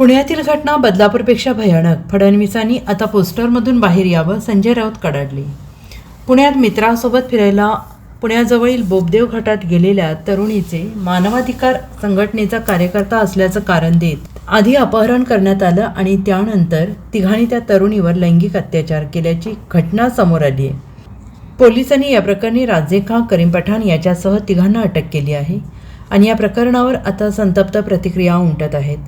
पुण्यातील घटना बदलापूरपेक्षा भयानक. फडणवीसांनी आता पोस्टरमधून बाहेर यावं संजय राऊत कडाडले. पुण्यात मित्रासोबत फिरायला पुण्याजवळील बोबदेव घाटात गेलेल्या तरुणीचे मानवाधिकार संघटनेचा कार्यकर्ता असल्याचं कारण देत आधी अपहरण करण्यात आलं आणि त्यानंतर तिघांनी त्या तरुणीवर लैंगिक अत्याचार केल्याची घटना समोर आली आहे. पोलिसांनी या प्रकरणी राजेखा करीम पठाण याच्यासह तिघांना अटक केली आहे आणि या प्रकरणावर आता संतप्त प्रतिक्रिया उमटत आहेत.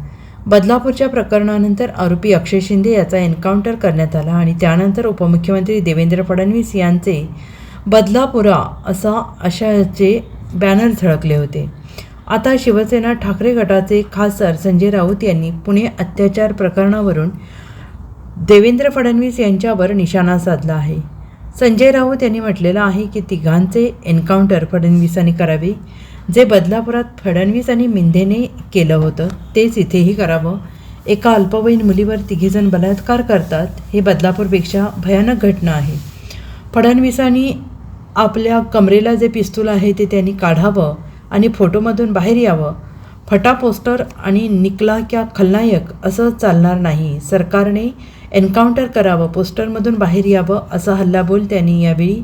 बदलापूरच्या प्रकरणानंतर आरोपी अक्षय शिंदे याचा एन्काउंटर करण्यात आला आणि त्यानंतर उपमुख्यमंत्री देवेंद्र फडणवीस यांचे बदलापुरा असा अशाचे बॅनर झळकले होते. आता शिवसेना ठाकरे गटाचे खासदार संजय राऊत यांनी पुणे अत्याचार प्रकरणावरून देवेंद्र फडणवीस यांच्यावर निशाणा साधला आहे. संजय राऊत यांनी म्हटलेलं आहे की तिघांचे एन्काउंटर फडणवीसांनी करावे. जे बदलापुरात फडणवीस आणि मिंदेने केलं होतं तेच इथेही करावं. एका अल्पवयीन मुलीवर तिघेजण बलात्कार करतात हे बदलापूरपेक्षा भयानक घटना आहे. फडणवीसांनी आपल्या कमरेला जे पिस्तूल आहे ते त्यांनी काढावं आणि फोटोमधून बाहेर यावं. फटा पोस्टर आणि निकला क्या खलनायक असं चालणार नाही. सरकारने एन्काउंटर करावं पोस्टरमधून बाहेर यावं असा हल्लाबोल त्यांनी यावेळी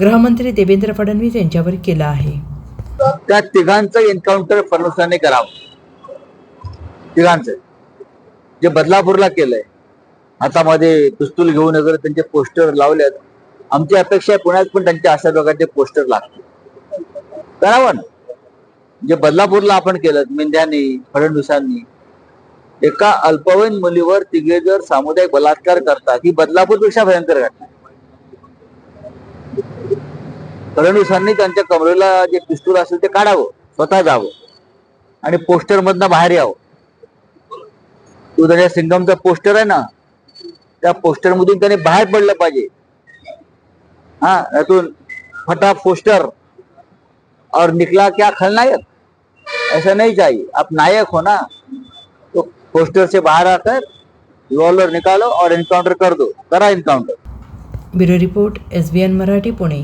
गृहमंत्री देवेंद्र फडणवीस यांच्यावर केला आहे. त्या तिघांचं एन्काउंटर फडणवीसांनी करावं. तिघांचं. जे बदलापूरला केलंय. हातामध्ये पिस्तूल घेऊन वगैरे त्यांचे पोस्टर लावलेत. आमची अपेक्षा आहे पुण्यात पण त्यांच्या अशा प्रकारचे पोस्टर लागतील. करावं जे बदलापूरला आपण केलं मिंद्यांनी फडणवीसांनी एका अल्पवयीन मुलीवर तिघे जर सामुदायिक बलात्कार करतात ही बदलापूरपेक्षा भयंकर घटना आहे. फडणवीसांनी त्यांच्या कमरेला जे पिस्तूल असेल ते काढावं स्वतः जावं आणि पोस्टर मधनं बाहेर यावं. तू त्याच्या सिंगमचा पोस्टर आहे ना त्या पोस्टर मधून त्याने बाहेर पडलं पाहिजे. हा यातून फटा पोस्टर और निकला क्या खलनायक ऐसा नहीं चाहिए आप नायक हो ना तो पोस्टर से बाहर आकर रिवॉल्वर निकालो और एनकाउंटर कर दो करा encounter bureau report S B N Marathi Pune.